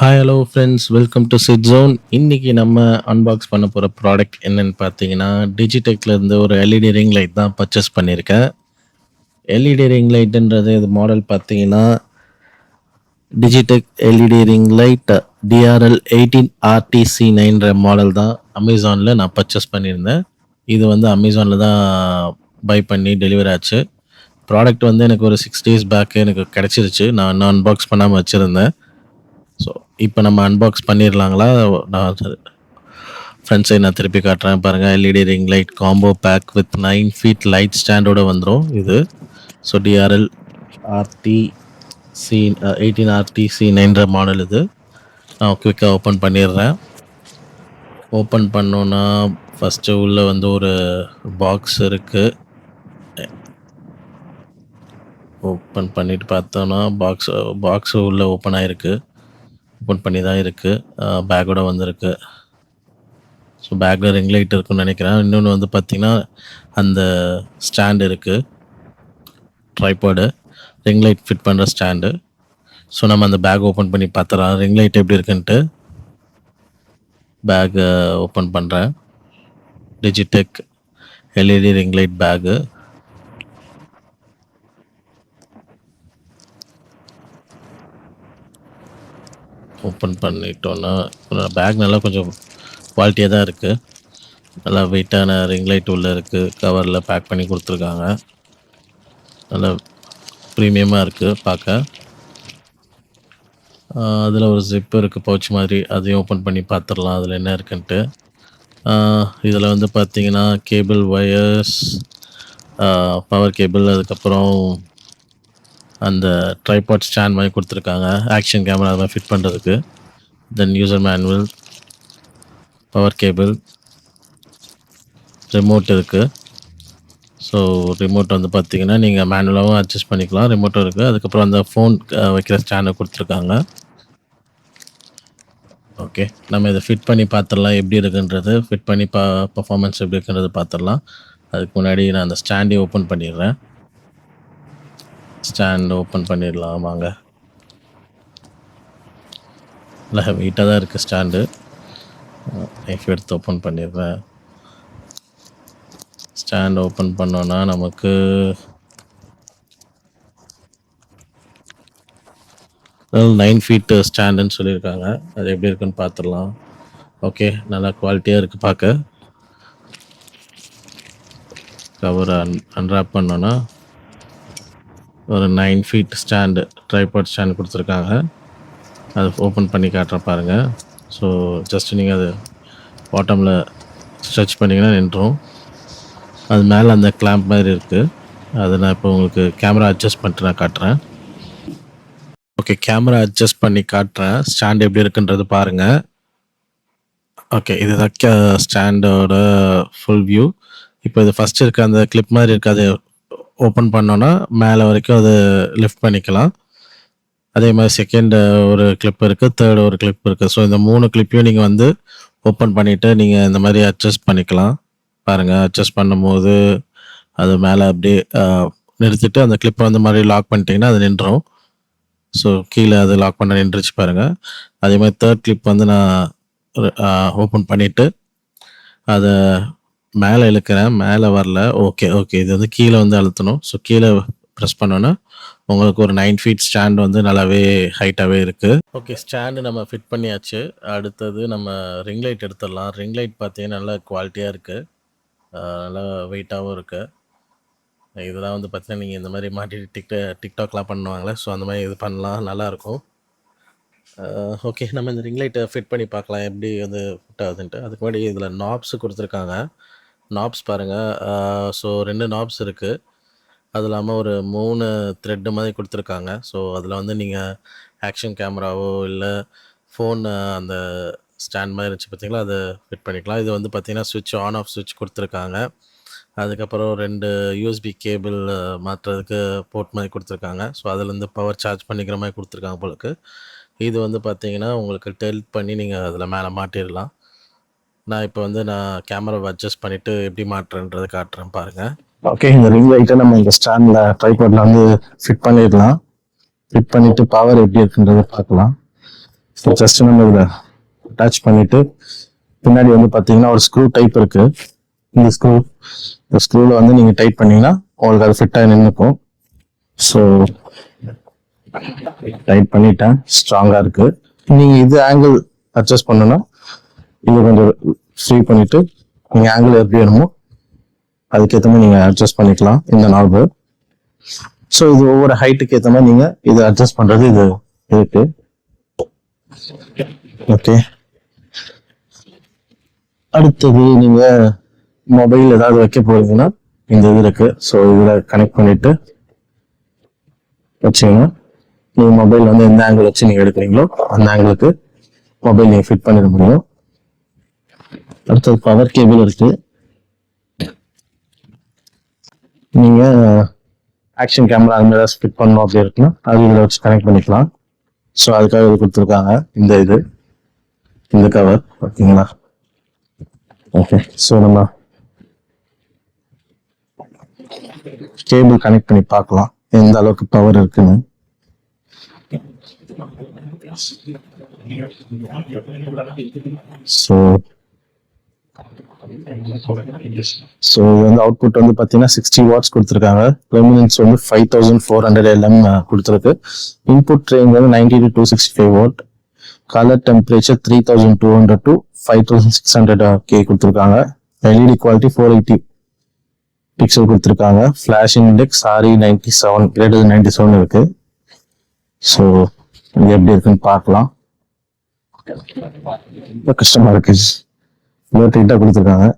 Hi hello friends welcome to Sid zone இன்னைக்கு நம்ம unbox பண்ண போகிற ப்ராடக்ட் என்னன்னு பார்த்தீங்கன்னா டிஜிடெக்ல இருந்து ஒரு எல்இடி ரிங் லைட் தான் பர்ச்சேஸ் பண்ணியிருக்கேன் எல்இடி ரிங் லைட்டுன்றது இது மாடல் பார்த்தீங்கன்னா Digitek LED ring light DRL eighteen RTC நைன்ற model தான் அமேசானில் நான் பர்ச்சேஸ் பண்ணியிருந்தேன். இது வந்து அமேசானில் தான் பை பண்ணி டெலிவரி ஆச்சு. ப்ராடக்ட் வந்து எனக்கு ஒரு சிக்ஸ் டேஸ் பேக்கு எனக்கு கிடச்சிருச்சு. நான் இன்னும் அன்பாக்ஸ் பண்ணாமல் வச்சுருந்தேன். ஸோ இப்போ நம்ம அன்பாக்ஸ் பண்ணிடலாங்களா நான் ஃப்ரண்ட் நான் திருப்பி காட்டுறேன். பாருங்கள் LED ring light combo pack with nine feet light ஸ்டாண்டோட வந்துடும் இது so D R L R T C eighteen R T C நைன்ற model இது. நான் குவிக்காக ஓப்பன் பண்ணிடுறேன். ஓப்பன் பண்ணோன்னா ஃபஸ்ட்டு உள்ளே வந்து ஒரு பாக்ஸ் இருக்குது ஓப்பன் பண்ணிட்டு பார்த்தோன்னா பாக்ஸ் பாக்ஸ் உள்ளே ஓப்பன் ஆகிருக்கு ஓப்பன் பண்ணி தான் இருக்குது பேக்கோட வந்திருக்கு. ஸோ பேக்கில் ரிங் லைட் இருக்குன்னு நினைக்கிறேன். இன்னொன்று வந்து பார்த்திங்கன்னா அந்த ஸ்டாண்டு இருக்குது ட்ரைபாடு ரிங் லைட் ஃபிட் பண்ணுற ஸ்டாண்டு ஸோ நம்ம அந்த பேக் ஓப்பன் பண்ணி பார்த்துறோம் ரிங் லைட் எப்படி இருக்குன்ட்டு. பேக் ஓப்பன் பண்ணுறேன் Digitek LED ring light bag open பண்ணிட்டோன்னா பேக் நல்லா கொஞ்சம் குவாலிட்டியாக தான் இருக்குது நல்லா வெயிட்டான ரிங் லைட் உள்ளே இருக்குது கவரில் பேக் பண்ணி கொடுத்துருக்காங்க. நல்லா ப்ரீமியமாக இருக்குது பார்க்க. அதில் ஒரு ஜிப்பு இருக்குது பவுச் மாதிரி. அதையும் ஓப்பன் பண்ணி பார்த்துடலாம் அதில் என்ன இருக்குன்ட்டு. இதில் வந்து பார்த்திங்கன்னா கேபிள் ஒயர்ஸ் பவர் கேபிள் அதுக்கப்புறம் அந்த ட்ரைபாட் ஸ்டாண்ட் மாதிரி கொடுத்துருக்காங்க. ஆக்ஷன் கேமரா அதெல்லாம் ஃபிட் பண்ணுறதுக்கு then user manual power cable remote இருக்குது ஸோ ரிமோட் வந்து பார்த்தீங்கன்னா நீங்கள் மேனுவலாகவும் அட்ஜஸ்ட் பண்ணிக்கலாம். ரிமோட்டும் இருக்குது அதுக்கப்புறம் அந்த ஃபோன் வைக்கிற ஸ்டாண்டை கொடுத்துருக்காங்க. ஓகே நம்ம இதை ஃபிட் பண்ணி பார்த்துடலாம் எப்படி இருக்குன்றது ஃபிட் பண்ணி பா பர்ஃபார்மன்ஸ் எப்படி இருக்குன்றது பார்த்துடலாம் அதுக்கு முன்னாடி நான் அந்த ஸ்டாண்டே ஓப்பன் பண்ணிடுறேன். ஸ்டாண்ட் ஓப்பன் பண்ணிடலாம் வாங்க. இல்லை வெயிட்டாக தான் இருக்குது ஸ்டாண்டு நைஃப் எடுத்து ஓப்பன் பண்ணிடுறேன். ஸ்டாண்ட் ஓப்பன் பண்ணோன்னா நமக்கு நைன் ஃபீட்டு ஸ்டாண்டுன்னு சொல்லியிருக்காங்க. அது எப்படி இருக்குன்னு பார்த்துடலாம். ஓகே நல்லா குவாலிட்டியாக இருக்குது பார்க்க. கவர் அன் அன்ராப் பண்ணோன்னா ஒரு nine feet stand tripod stand கொடுத்துருக்காங்க. அது ஓப்பன் பண்ணி காட்டுறேன் பாருங்கள் ஸோ ஜஸ்ட் நீங்கள் அது பாட்டமில் ஸ்ட்ரெச் பண்ணிங்கன்னா நின்றோம். அது மேலே அந்த கிளாம்ப் மாதிரி இருக்குது அதை நான் இப்போ உங்களுக்கு கேமரா அட்ஜஸ்ட் பண்ணிட்டு நான் காட்டுறேன். ஓகே கேமரா அட்ஜஸ்ட் பண்ணி காட்டுறேன். ஸ்டாண்ட் எப்படி இருக்குன்றது பாருங்கள் ஓகே இது தான் ஸ்டாண்டோட ஃபுல் வியூ இப்போ இது ஃபஸ்ட்டு இருக்க அந்த கிளிப் மாதிரி இருக்காது. ஓப்பன் பண்ணோன்னா மேலே வரைக்கும் அது லிஃப்ட் பண்ணிக்கலாம். அதே மாதிரி செகண்ட் ஒரு கிளிப் இருக்குது தேர்ட் ஒரு கிளிப் இருக்குது ஸோ இந்த மூணு கிளிப்பையும் நீங்கள் வந்து ஓப்பன் பண்ணிவிட்டு நீங்கள் இந்த மாதிரி அட்ஜஸ்ட் பண்ணிக்கலாம். பாருங்கள் அட்ஜஸ்ட் பண்ணும்போது அது மேலே அப்படியே நிறுத்திட்டு அந்த கிளிப்பை வந்து மாதிரி லாக் பண்ணிட்டீங்கன்னா அது நின்றும் ஸோ கீழே அது லாக் பண்ண நின்றுச்சு பாருங்கள் அதே மாதிரி தேர்ட் கிளிப் வந்து நான் ஓப்பன் பண்ணிவிட்டு அதை மேலே இழுக்கிறேன் மேலே வரல. ஓகே ஓகே இது வந்து கீழே வந்து அழுத்தணும். ஸோ கீழே ப்ரெஸ் பண்ணோன்னா உங்களுக்கு ஒரு நைன் ஃபீட் ஸ்டாண்ட் வந்து நல்லாவே ஹைட்டாகவே இருக்குது ஓகே ஸ்டாண்டு நம்ம ஃபிட் பண்ணியாச்சு. அடுத்தது நம்ம ரிங் லைட் எடுத்துடலாம். ரிங் லைட் பார்த்தீங்கன்னா நல்லா குவாலிட்டியாக இருக்குது நல்லா வெயிட்டாகவும் இருக்குது இதெல்லாம் வந்து பார்த்தீங்கன்னா நீங்கள் இந்த மாதிரி மாட்டி டிக் டிக்டாக்லாம் பண்ணுவாங்களே ஸோ அந்த மாதிரி இது பண்ணலாம். நல்லாயிருக்கும் ஓகே நம்ம இந்த ரிங் லைட்டை ஃபிட் பண்ணி பார்க்கலாம். எப்படி வந்து ஃபிட் ஆகுதுன்ட்டு. அதுக்கு முன்னாடி இதில் நாப்ஸ் கொடுத்துருக்காங்க. நாப்ஸ் பாருங்கள் ஸோ ரெண்டு நாப்ஸ் இருக்குது அது இல்லாமல் ஒரு மூணு த்ரெட்டு மாதிரி கொடுத்துருக்காங்க. ஸோ அதில் வந்து நீங்கள் ஆக்ஷன் கேமராவோ இல்லை ஃபோன் அந்த ஸ்டாண்ட் மாதிரி இருந்துச்சு பார்த்தீங்களா அதை ஃபிட் பண்ணிக்கலாம். இது வந்து பார்த்தீங்கன்னா சுவிட்ச் ஆன் ஆஃப் சுவிட்ச் கொடுத்துருக்காங்க. அதுக்கப்புறம் ரெண்டு யூஎஸ்பி கேபிள் மாற்றுறதுக்கு போர்ட் மாதிரி கொடுத்துருக்காங்க. ஸோ அதுலேருந்து பவர் சார்ஜ் பண்ணிக்கிற மாதிரி கொடுத்துருக்காங்க போலுக்கு இது வந்து பார்த்தீங்கன்னா உங்களுக்கு டெல்ட் பண்ணி நீங்கள் அதில் மேலே மாட்டிடலாம். நான் இப்போ வந்து நான் கேமராவை அட்ஜஸ்ட் பண்ணிவிட்டு எப்படி மாட்டுறேன்றதை காட்டுறேன் பாருங்கள் ஓகே இந்த ரிங் லைட்டை நம்ம இந்த ஸ்டாண்டில் ட்ரைபோர்டில் வந்து ஃபிட் பண்ணிடலாம். ஃபிட் பண்ணிட்டு பவர் எப்படி இருக்குன்றதை பார்க்கலாம். ஸோ ஜஸ்ட் நம்ம இதில் அட்டாச் பண்ணிவிட்டு பின்னாடி வந்து பார்த்தீங்கன்னா ஒரு ஸ்க்ரூ டைப் இருக்குது இந்த ஸ்க்ரூ இந்த ஸ்க்ரூவில் வந்து நீங்கள் டைட் பண்ணிங்கன்னா உங்களுக்கு அது ஃபிட்டாக நின்றுக்கும் ஸோ டைட் பண்ணிட்டேன். ஸ்ட்ராங்காக இருக்குது நீங்கள் இது ஆங்கிள் அட்ஜஸ்ட் பண்ணணும் இது கொஞ்சம் ஃப்ரீ பண்ணிட்டு நீங்கள் ஆங்கிள் எப்படி வேணுமோ அதுக்கேற்ற மாதிரி நீங்கள் அட்ஜஸ்ட் பண்ணிக்கலாம் இந்த நார்பு ஸோ இது ஒவ்வொரு ஹைட்டுக்கு ஏற்ற மாதிரி நீங்கள் இதை அட்ஜஸ்ட் பண்ணுறது இது இருக்கு. ஓகே அடுத்தது நீங்கள் மொபைல் ஏதாவது வைக்க போகிறீங்கன்னா இந்த இது இருக்கு. ஸோ இதில் கனெக்ட் பண்ணிட்டு வச்சிங்கன்னா நீங்கள் மொபைல் வந்து எந்த ஆங்கிள் வச்சு நீங்கள் எடுக்கிறீங்களோ அந்த ஆங்கிளுக்கு மொபைல் நீங்கள் ஃபிட் பண்ணிட முடியும். அடுத்தது பவர் கேபிள் இருக்கு. நீங்க ஆக்ஷன் கேமரா அந்த மாதிரி ஃபிட் பண்ணணும் அப்படி இருக்குன்னா அது இதில் வச்சு கனெக்ட் பண்ணிக்கலாம். ஸோ அதுக்காக இது கொடுத்துருக்காங்க இந்த இது இந்த கவர் ஓகேங்களா ஓகே ஸோ நம்ம கேபிள் கனெக்ட் பண்ணி பார்க்கலாம் எந்த அளவுக்கு பவர் இருக்குன்னு. ஸோ ஸோ இது வந்து அவுட்புட் வந்து பார்த்தீங்கன்னா சிக்ஸ்டி வாட்ஸ் கொடுத்துருக்காங்க. லெமினன்ஸ் வந்து five thousand four hundred LM கொடுத்துருக்கு. இன்புட் ரேஞ்ச் வந்து ninety to two sixty five watt colour temperature three thousand two hundred to five thousand six hundred K கொடுத்துருக்காங்க. LED quality four eighty pixel கொடுத்துருக்காங்க. Flash index ஆரி ninety seven greater ninety seven இருக்கு. So இது எப்படி இருக்குன்னு பார்க்கலாம். ரொம்ப கஷ்டமா இருக்கு. இவ்வளோ டைட்டாக கொடுத்துருக்காங்க.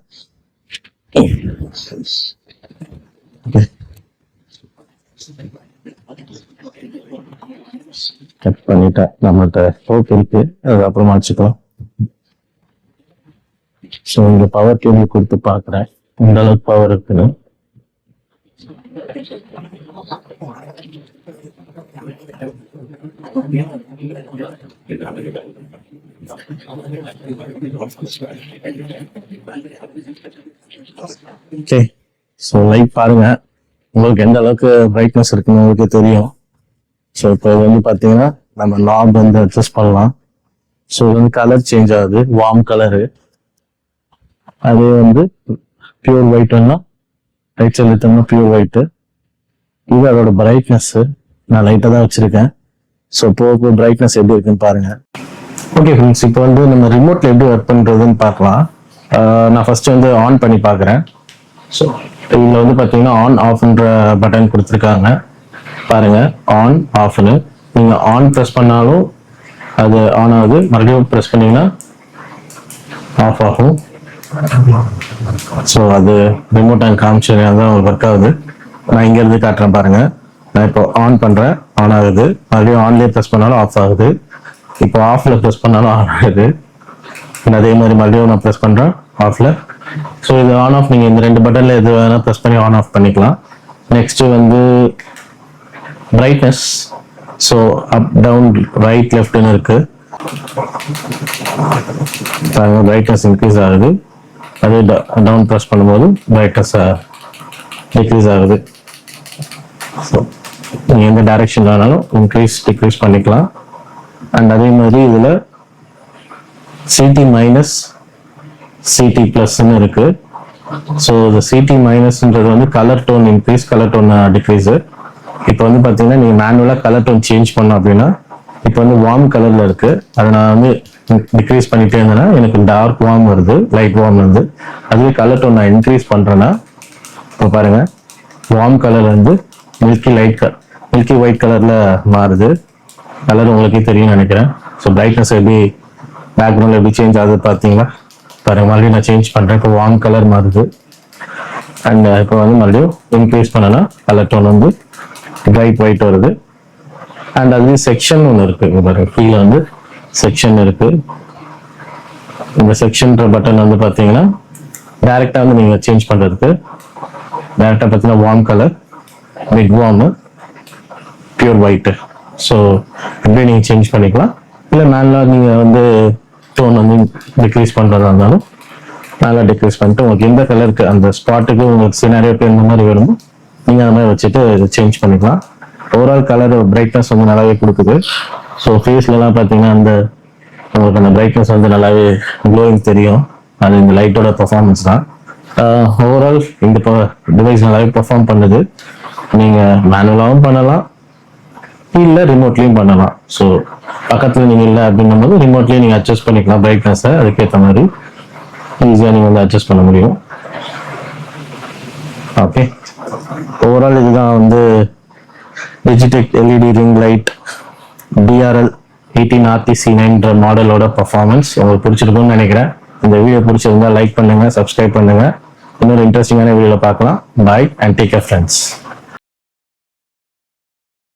கட் பண்ணிட்டேன் நம்மள்ட்ட ஹோப் இருக்கு. அது அப்புறமா வச்சுக்கலாம் ஸோ இந்த பவர் கேபிள் கொடுத்து பார்க்குறேன். இந்த அளவுக்கு பவர் இருக்குன்னு. ஓகே ஸோ லைட் பாருங்க உங்களுக்கு எந்த அளவுக்கு பிரைட்னஸ் இருக்குன்னு உங்களுக்கு தெரியும். ஸோ இப்போ வந்து பார்த்தீங்கன்னா நம்ம நாப் வந்து அட்ஜஸ்ட் பண்ணலாம். ஸோ இது வந்து கலர் சேஞ்ச் ஆகுது வார்ம் கலரு அதே வந்து பியூர் ஒயிட்னா ரைட் சைடில் எடுத்தோம்னா பியூர் ஒயிட்டு இது அதோட பிரைட்னஸ்ஸு நான் லைட்டாக தான் வச்சுருக்கேன். ஸோ போக போக பிரைட்னஸ் எப்படி இருக்குன்னு பாருங்கள் ஓகே ஃப்ரெண்ட்ஸ் இப்போ வந்து நம்ம ரிமோட்டில் எப்படி ஒர்க் பண்ணுறதுன்னு பார்க்கலாம். நான் ஃபஸ்ட்டு வந்து ஆன் பண்ணி பார்க்குறேன். ஸோ இதில் வந்து பார்த்தீங்கன்னா ஆன் ஆஃப்ன்ற பட்டன் கொடுத்துருக்காங்க. பாருங்கள் ஆன் ஆஃப்னு நீங்கள் ஆன் ப்ரெஸ் பண்ணாலும் அது ஆன் ஆகுது. மறுபடியும் ப்ரெஸ் பண்ணிங்கன்னா ஆஃப் ஆகும். ஸோ அது ரிமோட் அண்ட் காமிச்சு தான் ஒர்க் ஆகுது. நான் இங்கேருந்து காட்டுறேன் பாருங்கள் நான் இப்போ ஆன் பண்றேன். ஆன் ஆகுது. மறுபடியும் ஆன்லேயே ப்ரெஸ் பண்ணாலும் ஆஃப் ஆகுது. இப்போ ஆஃப்ல ப்ரெஸ் பண்ணாலும் ஆன் ஆகுது. அதே மாதிரி மறுபடியும் நான் ப்ரெஸ் பண்றேன். ஆஃப்ல ஸோ இது ஆன் ஆஃப் நீங்க இந்த ரெண்டு பட்டன்ல எது வேணா ப்ரெஸ் பண்ணி ஆன் ஆஃப் பண்ணிக்கலாம். நெக்ஸ்ட் வந்து brightness so up down right லெஃப்ட்னு இருக்கு. பிரைட்னஸ் இன்க்ரீஸ் ஆகுது. அது டவுன் ப்ரெஸ் பண்ணும்போது பிரைட்னஸ் டிக்ரீஸ் ஆகுது. ஸோ நீங்கள் எந்த டைரக்ஷன் வேணாலும் இன்க்ரீஸ் டிக்ரீஸ் பண்ணிக்கலாம். அண்ட் அதே மாதிரி இதில் சிடி மைனஸ் சிடி ப்ளஸ்ன்னு இருக்குது ஸோ இந்த சிடி மைனஸ்ன்றது வந்து colour tone increase colour tone decrease இப்போ வந்து பார்த்தீங்கன்னா நீங்கள் மேனுவலாக கலர் டோன் சேஞ்ச் பண்ணோம் அப்படின்னா இப்போ வந்து வார்ம் கலரில் இருக்குது அதை நான் வந்து டிக்ரீஸ் பண்ணிட்டே இருந்தேன்னா எனக்கு டார்க் வார்ம் வருது லைட் வார்ம் வருது. அதுவே கலர் டோன் நான் இன்க்ரீஸ் பண்ணுறேன்னா இப்போ பாருங்கள் வார்ம் கலர் வந்து milky light colour milky white கலரில் மாறுது. கலர் உங்களுக்கே தெரியும் நினைக்கிறேன். ஸோ பிரைட்னஸ் எப்படி பேக்ரவுண்டில் எப்படி சேஞ்ச் ஆகுது பார்த்தீங்களா? பாருங்க மறுபடியும் நான் சேஞ்ச் பண்ணுறேன் இப்போ வார்ம் கலர் மாறுது. அண்ட் இப்போ வந்து மறுபடியும் இன்க்ரீஸ் பண்ணனா கலர் டோன் வந்து பிரைட் ஒயிட் வருது. அண்ட் அது செக்ஷன் ஒன்று இருக்கு. இங்க பாருங்க கீழே வந்து செக்ஷன் இருக்கு. இந்த செக்ஷன்ற பட்டன் வந்து பார்த்தீங்கன்னா டேரெக்டாக வந்து நீங்கள் சேஞ்ச் பண்ணுறதுக்கு டேரெக்டாக பார்த்தீங்கன்னா warm colour mid warm pure white so அப்படியே நீங்கள் சேஞ்ச் பண்ணிக்கலாம்? இல்லை மேலே நீங்கள் வந்து டோன் வந்து டிக்ரீஸ் பண்ணுறதா இருந்தாலும் மேலே டிக்ரீஸ் பண்ணிட்டு உங்களுக்கு எந்த கலருக்கு அந்த ஸ்பாட்டுக்கு உங்களுக்கு சினாரியோக்கு எந்த மாதிரி வேணுமோ நீங்கள் அந்த மாதிரி வச்சுட்டு சேஞ்ச் பண்ணிக்கலாம். ஓவரால் கலர் பிரைட்னஸ் வந்து நல்லாவே கொடுக்குது. ஸோ ஃபேஸ்லலாம் பார்த்தீங்கன்னா அந்த உங்களுக்கு அந்த பிரைட்னஸ் வந்து நல்லாவே க்ளோயிங் தெரியும். அது இந்த லைட்டோட பெர்ஃபார்மன்ஸ் தான். ஓவரால் இந்த டிவைஸ் நல்லாவே பெர்ஃபார்ம் பண்ணுது. நீங்கள் மேனுவலாகவும் பண்ணலாம். இல்லை ரிமோட்லேயும் பண்ணலாம். ஸோ பக்கத்தில் நீங்கள் இல்லை அப்படின்னும் போது ரிமோட்லேயே நீங்கள் அட்ஜஸ்ட் பண்ணிக்கலாம் பிரைட்னஸை அதுக்கேற்ற மாதிரி ஈஸியாக நீங்கள் வந்து அட்ஜஸ்ட் பண்ண முடியும். ஓகே ஓவரால் இதுதான் வந்து Digitek LED ring light DRL eighteen RTC நைன்ற மாடலோட பர்ஃபார்மன்ஸ் உங்களுக்கு பிடிச்சிருக்கும்னு நினைக்கிறேன். இந்த வீடியோ பிடிச்சிருந்தா லைக் பண்ணுங்க சப்ஸ்கிரைப் பண்ணுங்க. இன்னொரு இன்ட்ரெஸ்டிங்கான வீடியோவில் பார்க்கலாம். Bye and take care friends